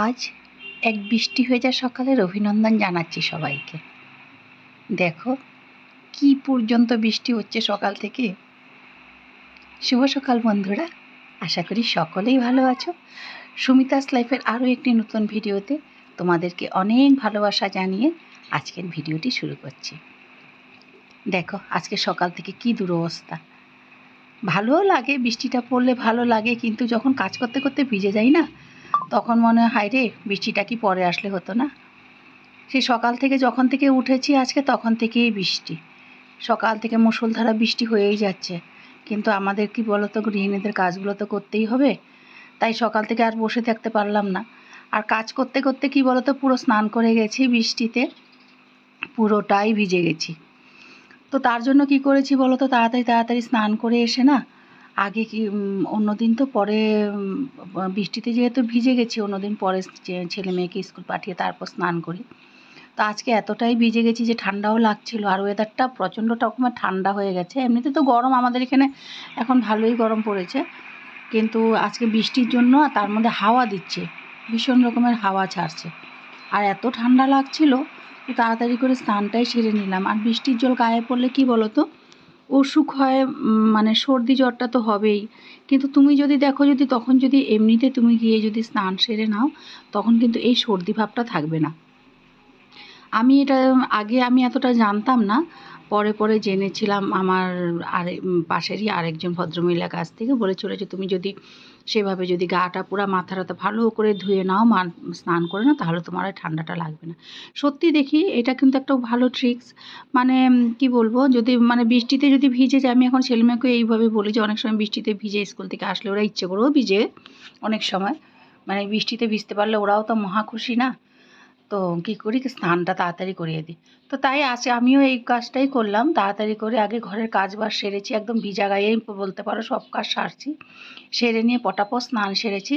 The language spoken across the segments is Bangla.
আজ এক বৃষ্টি হয়ে যাওয়া সকালের অভিনন্দন জানাচ্ছি সবাইকে। দেখো, কি পর্যন্ত বৃষ্টি হচ্ছে সকাল থেকে। শুভ সকাল বন্ধুরা, আশা করি সকলেই ভালো আছো। সুমিতাস লাইফের আরও একটি নতুন ভিডিওতে তোমাদেরকে অনেক ভালোবাসা জানিয়ে আজকের ভিডিওটি শুরু করছি। দেখো, আজকে সকাল থেকে কি দুরবস্থা। ভালোও লাগে, বৃষ্টিটা পড়লে ভালো লাগে, কিন্তু যখন কাজ করতে করতে ভিজে যাই না তখন মনে হয় হায় রে বৃষ্টিটা কি পরে আসলে হতো না? সে সকাল থেকে যখন থেকে উঠেছি আজকে, তখন থেকেই বৃষ্টি। সকাল থেকে মুষলধারা বৃষ্টি হয়েই যাচ্ছে। কিন্তু আমাদের কি বলতো, গৃহিণীদের কাজগুলো তো করতেই হবে। তাই সকাল থেকে আর বসে থাকতে পারলাম না। আর কাজ করতে করতে কি বলতো, পুরো স্নান করে গেছি বৃষ্টিতে। পুরোটাই ভিজে গেছি। তো তার জন্য কি করেছি বলো তো তাড়াতাড়ি তাড়াতাড়ি স্নান করে এসে না আগে কি অন্য দিন তো পরে বৃষ্টিতে যেহেতু ভিজে গেছি অন্য দিন পরে ছেলে মেয়েকে স্কুল পাঠিয়ে তারপর স্নান করি। তো আজকে এতটাই ভিজে গেছি যে, ঠান্ডাও লাগছিল আর ওয়েদারটা প্রচণ্ড রকমের ঠান্ডা হয়ে গেছে। এমনিতে তো গরম, আমাদের এখানে এখন ভালোই গরম পড়েছে। কিন্তু আজকে বৃষ্টির জন্য তার মধ্যে হাওয়া দিচ্ছে, ভীষণ রকমের হাওয়া ছাড়ছে। আর এত ঠান্ডা লাগছিল তাড়াতাড়ি করে স্নানটাই সেরে নিলাম। আর বৃষ্টির জল গায়ে পড়লে কি বলো তো অসুখ হয় মানে সর্দি জ্বরটা তো হবেই। কিন্তু তুমি যদি দেখো যদি তখন যদি এমনিতে তুমি গিয়ে যদি স্নান সেরে নাও, তখন কিন্তু এই সর্দি ভাবটা থাকবে না। আমি এটা আগে আমি এতটা জানতাম না পরে পরে জেনেছিলাম আমার আরে পাশেরই আরেকজন ভদ্রমহিলার কাছ থেকে বলেছিল যে, তুমি যদি সেভাবে যদি গাটা পুরো মাথা টাথা ভালো করে ধুয়ে নাও মান স্নান করে নাও, তাহলে তোমার আর ঠান্ডাটা লাগবে না। সত্যি দেখি, এটা কিন্তু একটা ভালো ট্রিক্স মানে কি বলব, যদি মানে বৃষ্টিতে যদি ভিজে যায়, আমি এখন ছেলেমেয়েকে এইভাবে বলি যে, অনেক সময় বৃষ্টিতে ভিজে স্কুল থেকে আসলে ওরা ইচ্ছে করেও ভিজে অনেক সময়। মানে বৃষ্টিতে ভিজতে পারলে ওরাও তো মহা খুশি না? তো কী করি? স্নানটা তাড়াতাড়ি করিয়ে দিই। তো তাই আছে আমিও এই কাজটাই করলাম। তাড়াতাড়ি করে আগে ঘরের কাজ বাজ সেরেছি, একদম ভিজা গায়েই বলতে পারো সব কাজ সারছি। সেরে নিয়ে পটাপট স্নান সেরেছি।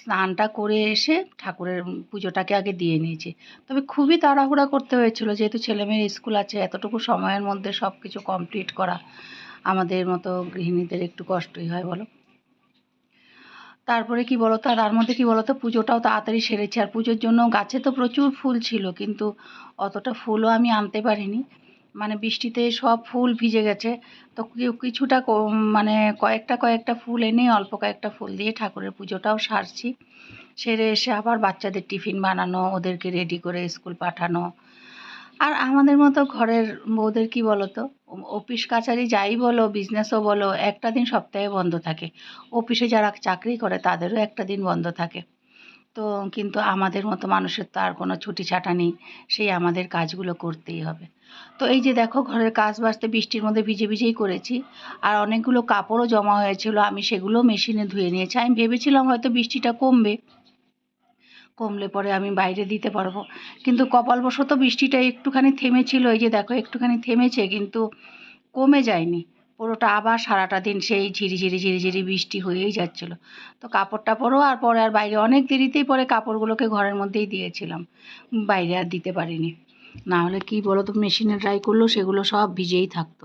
স্নানটা করে এসে ঠাকুরের পুজোটাকে আগে দিয়ে নিয়েছি। তবে খুবই তাড়াহুড়া করতে হয়েছিল। যেহেতু ছেলেমেয়ের স্কুল আছে, এতটুকু সময়ের মধ্যে সব কিছু কমপ্লিট করা আমাদের মতো গৃহিণীদের একটু কষ্টই হয়, বলো? তারপরে কি বলতো, আর তার মধ্যে কি বলতো, পুজোটাও তাড়াতাড়ি সেরেছে। আর পুজোর জন্য গাছে তো প্রচুর ফুল ছিল, কিন্তু অতটা ফুলও আমি আনতে পারিনি। মানে বৃষ্টিতে সব ফুল ভিজে গেছে। তো কিছুটা মানে কয়েকটা কয়েকটা ফুল এনে অল্প কয়েকটা ফুল দিয়ে ঠাকুরের পুজোটাও সারছি। সেরে এসে আবার বাচ্চাদের টিফিন বানানো, ওদেরকে রেডি করে স্কুল পাঠানো। আর আমাদের মতো ঘরের বউদের কি বলো তো অফিস কাছারি যাই বলো বিজনেসও বলো, একটা দিন সপ্তাহে বন্ধ থাকে। অফিসে যারা চাকরি করে তাদেরও একটা দিন বন্ধ থাকে। তো কিন্তু আমাদের মতো মানুষের তো আর কোনো ছুটি ছাটা নেই, সেই আমাদের কাজগুলো করতেই হবে। তো এই যে দেখো ঘরের কাজ বাজতে বৃষ্টির মধ্যে ভিজে ভিজেই করেছি, আর অনেকগুলো কাপড়ও জমা হয়েছিল, আমি সেগুলো মেশিনে ধুয়ে নিয়েছি। আমি ভেবেছিলাম হয়তো বৃষ্টিটা কমবে কমলে পরে আমি বাইরে দিতে পারব। কিন্তু কপালবশত বৃষ্টিটা একটুখানি থেমেছিল, এই যে দেখো একটুখানি থেমেছে, কিন্তু কমে যায়নি। পুরোটা আবার সারাটা দিন সেই ঝিরিঝিরি ঝিরিঝিরি বৃষ্টি হয়েই যাচ্ছিল। তো কাপড় টাপড়ও আর পরে আর বাইরে অনেক দেরিতেই পরে কাপড়গুলোকে ঘরের মধ্যেই দিয়েছিলাম। বাইরে আর দিতে পারিনি। না হলে কি বলো তো মেশিনে ড্রাই করলেও সেগুলো সব ভিজেই থাকতো।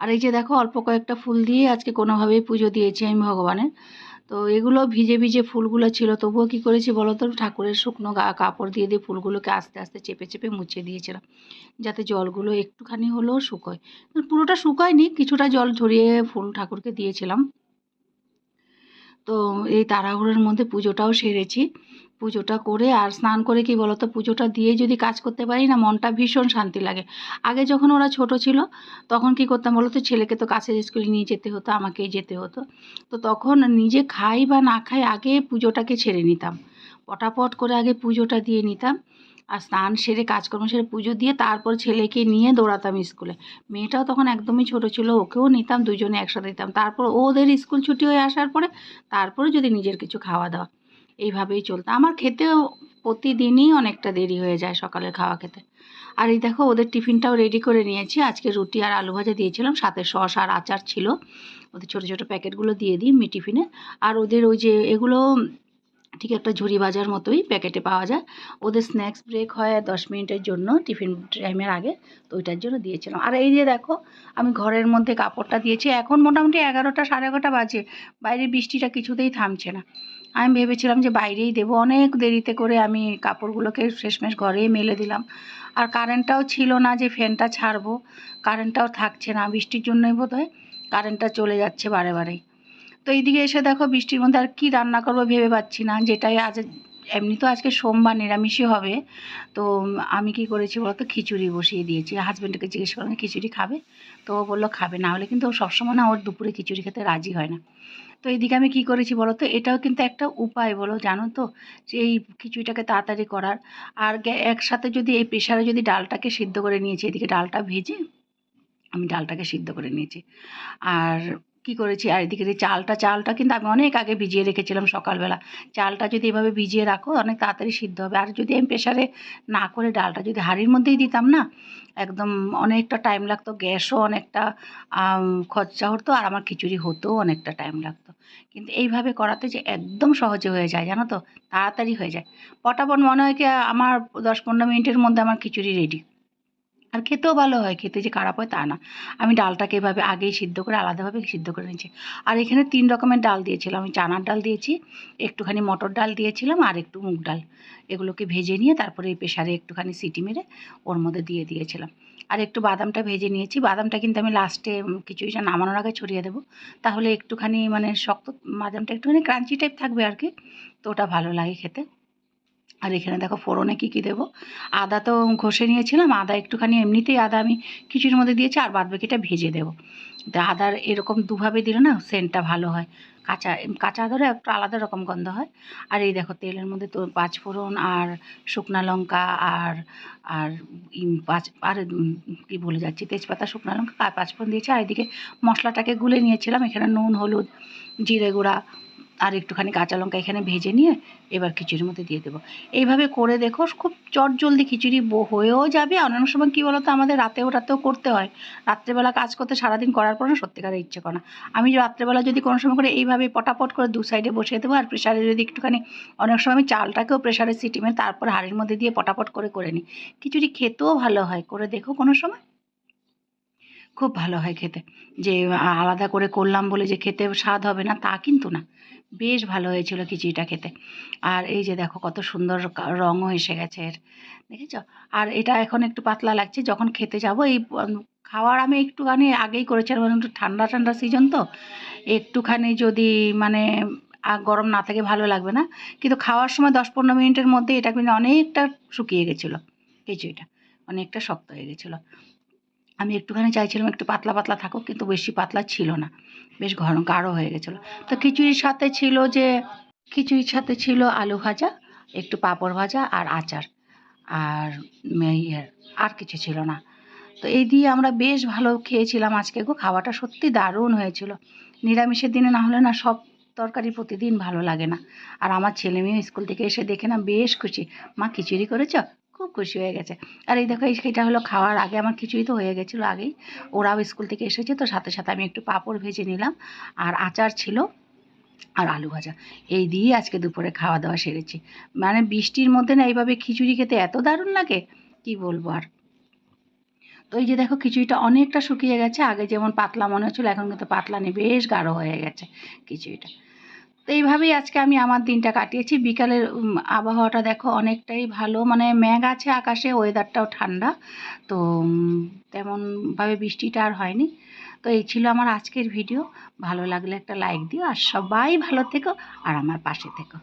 আর এই যে দেখো অল্প কয়েকটা ফুল দিয়ে আজকে কোনোভাবেই পুজো দিয়েছি আমি ভগবানের। তো এগুলো ভিজে ভিজে ফুলগুলো ছিল। তবুও কি করেছি বলো তো ঠাকুরের শুকনো গা, কাপড় দিয়ে দিয়ে ফুলগুলোকে আস্তে আস্তে চেপে চেপে মুছে দিয়েছিলাম। যাতে জলগুলো একটুখানি হলেও শুকোয়। পুরোটা শুকায়নি, কিছুটা জল ঝরিয়ে ফুল ঠাকুরকে দিয়েছিলাম। তো এই তাড়াহুড়োর মধ্যে পুজোটাও সেরেছি। পুজোটা করে আর স্নান করে কি বলতো, পুজোটা দিয়ে যদি কাজ করতে পারি না, মনটা ভীষণ শান্তি লাগে। আগে যখন ওরা ছোট ছিল, তখন কি করতাম বলতো, ছেলেকে তো কাছের স্কুলে নিয়ে যেতে হতো, আমাকেই যেতে হতো। তো তখন নিজে খাই বা না খাই আগে পুজোটাকে ছেড়ে নিতাম। পটাপট করে আগে পুজোটা দিয়ে নিতাম আর স্নান সেরে কাজকর্ম সেরে পুজো দিয়ে তারপর ছেলেকে নিয়ে দৌড়াতাম স্কুলে। মেয়েটাও তখন একদমই ছোট ছিল, ওকেও নিতাম, দুজনে একসাথে দিতাম। তারপর ওদের স্কুল ছুটি হয়ে আসার পরে তারপরে যদি নিজের কিছু খাওয়া দাওয়া। এইভাবেই চলতো। আমার খেতেও প্রতিদিনই অনেকটা দেরি হয়ে যায় সকালের খাওয়া খেতে। আর এই দেখো, ওদের টিফিনটাও রেডি করে নিয়েছি। আজকে রুটি আর আলু ভাজা দিয়েছিলাম। সাথে সস আর আচার ছিল। ওদের ছোটো ছোটো প্যাকেটগুলো দিয়ে দিই মি টিফিনে আর ওদের ওই যে এগুলো ঠিক একটা ঝুড়ি বাজার মতোই প্যাকেটে পাওয়া যায়। ওদের স্ন্যাক্স ব্রেক হয় দশ মিনিটের জন্য টিফিন টাইমের আগে, তো ওইটার জন্য দিয়েছিলাম। আর এই যে দেখো, আমি ঘরের মধ্যে কাপড়টা দিয়েছি। এখন মোটামুটি এগারোটা সাড়ে এগারোটা বাজে। বাইরে বৃষ্টিটা কিছুতেই থামছে না। আমি ভেবেছিলাম যে বাইরেই দেবো। অনেক দেরিতে করে আমি কাপড়গুলোকে শেষমেশ ঘরেই মেলে দিলাম। আর কারেন্টটাও ছিল না যে ফ্যানটা ছাড়বো। কারেন্টটাও থাকছে না। বৃষ্টির জন্যই বোধ হয় কারেন্টটা চলে যাচ্ছে বারে বারেই। তো এইদিকে এসে দেখো বৃষ্টির মধ্যে আর কি রান্না করব ভেবে পাচ্ছি না। যেটাই আজ, এমনি তো আজকে সোমবার, নিরামিষই হবে। তো আমি কি করেছি বলতো? খিচুড়ি বসিয়ে দিয়েছি। হাজব্যান্ডকে জিজ্ঞেস করলাম, খিচুড়ি খাবে? তো ও বলল, খাবে। না হলে কিন্তু ও সবসময় না, ওর দুপুরে খিচুড়ি খেতে রাজি হয় না। তো এইদিকে আমি কি করেছি বলো তো এটাও কিন্তু একটা উপায় বলো, জানো তো? যে এই খিচুড়িটাকে তাড়াতাড়ি করার। আর একসাথে যদি এই প্রেশারে যদি ডালটাকে সিদ্ধ করে নিয়েছি, এদিকে ডালটা ভেজে আমি ডালটাকে সিদ্ধ করে নিয়েছি। আর কি করেছি? আর এদিকে যে চালটা চালটা কিন্তু আমি অনেক আগে ভিজিয়ে রেখেছিলাম সকালবেলা। চালটা যদি এভাবে ভিজিয়ে রাখো, অনেক তাড়াতাড়ি সিদ্ধ হবে। আর যদি আমি প্রেশারে না করে ডালটা যদি হাঁড়ির মধ্যেই দিতাম না, একদম অনেকটা টাইম লাগতো, গ্যাসও অনেকটা খরচা হতো আর আমার খিচুড়ি হতেও অনেকটা টাইম লাগতো। কিন্তু এইভাবে করাতে যে একদম সহজে হয়ে যায়, জানো তো? তাড়াতাড়ি হয়ে যায়। পটাপট মনে হয় কি, আমার দশ পনেরো মিনিটের মধ্যে আমার খিচুড়ি রেডি আর খেতেও ভালো হয়, খেতে যে খারাপ হয় তা না। আমি ডালটাকে এভাবে আগেই সিদ্ধ করে আলাদাভাবে সিদ্ধ করে নিয়েছি। আর এখানে তিন রকমের ডাল দিয়েছিলাম। আমি চানার ডাল দিয়েছি, একটুখানি মটর ডাল দিয়েছিলাম আর একটু মুগ ডাল। এগুলোকে ভেজে নিয়ে তারপরে এই প্রেশারে একটুখানি সিটি মেরে ওর মধ্যে দিয়ে দিয়েছিলাম। আর একটু বাদামটা ভেজে নিয়েছি। বাদামটা কিন্তু আমি লাস্টে খিচুড়িটা নামানোর আগে ছড়িয়ে দেবো। তাহলে একটুখানি মানে শক্ত বাদামটা একটুখানি ক্রাঞ্চি টাইপ থাকবে আর কি, তো ওটা ভালো লাগে খেতে। আর এখানে দেখো ফোড়নে কী কী দেবো? আদা তো ঘষে নিয়েছিলাম, আদা একটুখানি এমনিতেই আদা আমি খিচুড়ির মধ্যে দিয়েছি আর বাদ বাকিটা ভেজে দেবো। আদার এরকম দুভাবে দিলে না সেন্টটা ভালো হয়। কাঁচা কাঁচা আদারও একটা আলাদা রকম গন্ধ হয়। আর এই দেখো তেলের মধ্যে তো পাঁচ ফোড়ন আর শুকনা লঙ্কা আর আর পাঁচ, আর কী বলে যাচ্ছি, তেজপাতা, শুকনা লঙ্কা আর পাঁচ ফোড়ন দিয়েছি। আর এদিকে মশলাটাকে গুলে নিয়েছিলাম, এখানে নুন, হলুদ, জিরে গুঁড়া আর একটুখানি কাঁচা লঙ্কা এখানে ভেজে নিয়ে এবার খিচুড়ির মধ্যে দিয়ে দেবো। এইভাবে করে দেখো, খুব চট জলদি খিচুড়ি হয়েও যাবে। আর অনেক সময় কী বলতো, আমাদের রাতেও রাতেও করতে হয়। রাত্রেবেলা কাজ করতে সারাদিন করার পর না সত্যিকারে ইচ্ছে করে না। আমি রাত্রেবেলা যদি কোনো সময় করে এইভাবে পটাপট করে দু সাইডে বসিয়ে দেবো আর প্রেশারে যদি একটুখানি, অনেক সময় আমি চালটাকেও প্রেশারে সিটি মেরে তারপর হাঁড়ির মধ্যে দিয়ে পটাপট করে করে নিই। খিচুড়ি খেতেও ভালো হয়, করে দেখো কোনো সময়। খুব ভালো হয় খেতে। যে আলাদা করে করলাম বলে যে খেতে স্বাদ হবে না তা কিন্তু না। বেশ ভালো হয়েছিল খিচুড়িটা খেতে। আর এই যে দেখো কত সুন্দর রঙও এসে গেছে এর। দেখেছ? আর এটা এখন একটু পাতলা লাগছে যখন খেতে যাব এই খাওয়ার আমি একটুখানি আগেই করেছিলাম কারণ একটু ঠান্ডা ঠান্ডা সিজন তো একটুখানি যদি মানে আ, গরম না থাকে ভালো লাগবে না। কিন্তু খাওয়ার সময় দশ পনেরো মিনিটের মধ্যে এটা কিন্তু অনেকটা শুকিয়ে গেছিল খিচুড়িটা। অনেকটা শক্ত হয়ে গেছিল। আমি একটুখানি চাইছিলাম একটু পাতলা পাতলা থাকুক, কিন্তু বেশি পাতলা ছিল না। বেশ ঘন গাঢ় হয়ে গেছিল। তো খিচুড়ির সাথে ছিল যে, খিচুড়ির সাথে ছিল আলু ভাজা, একটু পাঁপড় ভাজা আর আচার। আর ইয়ে আর কিছু ছিল না। তো এই দিয়ে আমরা বেশ ভালো খেয়েছিলাম আজকে গো। খাওয়াটা সত্যি দারুণ হয়েছিল। নিরামিষের দিনে না হলে না সব তরকারি প্রতিদিন ভালো লাগে না। আর আমার ছেলে মেয়ে স্কুল থেকে এসে দেখে না বেশ খুশি। মা, খিচুড়ি করেছ? খুব খুশি হয়ে গেছে। আর এই দেখো, এই- এটা হলো খাওয়ার আগে আমার খিচুড়ি তো হয়ে গেছিল আগেই। ওরাও স্কুল থেকে এসেছে, তো সাথে সাথে আমি একটু পাঁপড় ভেজে নিলাম। আর আচার ছিল আর আলু ভাজা। এই দিয়ে আজকে দুপুরে খাওয়া দাওয়া সেরেছি। মানে বৃষ্টির মধ্যে না এইভাবে খিচুড়ি খেতে এত দারুণ লাগে, কি বলব আর। তো এই যে দেখো, খিচুড়িটা অনেকটা শুকিয়ে গেছে। আগে যেমন পাতলা মনে হচ্ছিল, এখন কিন্তু পাতলা নেই, বেশ গাঢ় হয়ে গেছে খিচুড়িটা। তো এইভাবেই আজকে আমি আমার দিনটা কাটিয়েছি। বিকালের আবহাওয়াটা দেখো অনেকটাই ভালো। মানে মেঘ আছে আকাশে ওয়েদারটাও ঠান্ডা। তো তেমনভাবে বৃষ্টিটা আর হয়নি। তো এই ছিল আমার আজকের ভিডিও ভালো লাগলে একটা লাইক দিও। আর সবাই ভালো থেকো আর আমার পাশে থেকো।